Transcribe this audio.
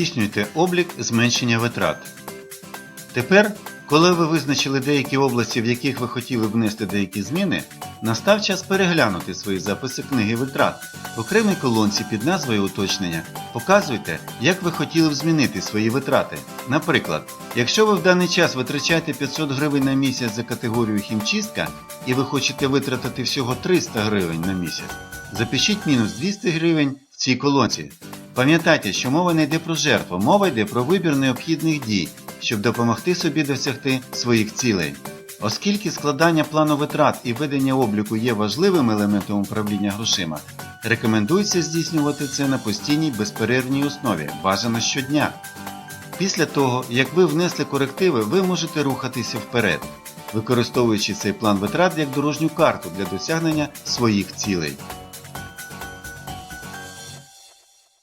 здійснюєте облік зменшення витрат. Тепер, коли ви визначили деякі області, в яких ви хотіли внести деякі зміни, настав час переглянути свої записи книги витрат. В окремій колонці під назвою уточнення показуйте, як ви хотіли б змінити свої витрати. Наприклад, якщо ви в даний час витрачаєте 500 гривень на місяць за категорію хімчистка і ви хочете витратити всього 300 гривень на місяць, запишіть мінус 200 гривень в цій колонці. Пам'ятайте, що мова не йде про жертву, мова йде про вибір необхідних дій, щоб допомогти собі досягти своїх цілей. Оскільки складання плану витрат і ведення обліку є важливим елементом управління грошима, рекомендується здійснювати це на постійній безперервній основі, бажано щодня. Після того, як ви внесли корективи, ви можете рухатися вперед, використовуючи цей план витрат як дорожню карту для досягнення своїх цілей.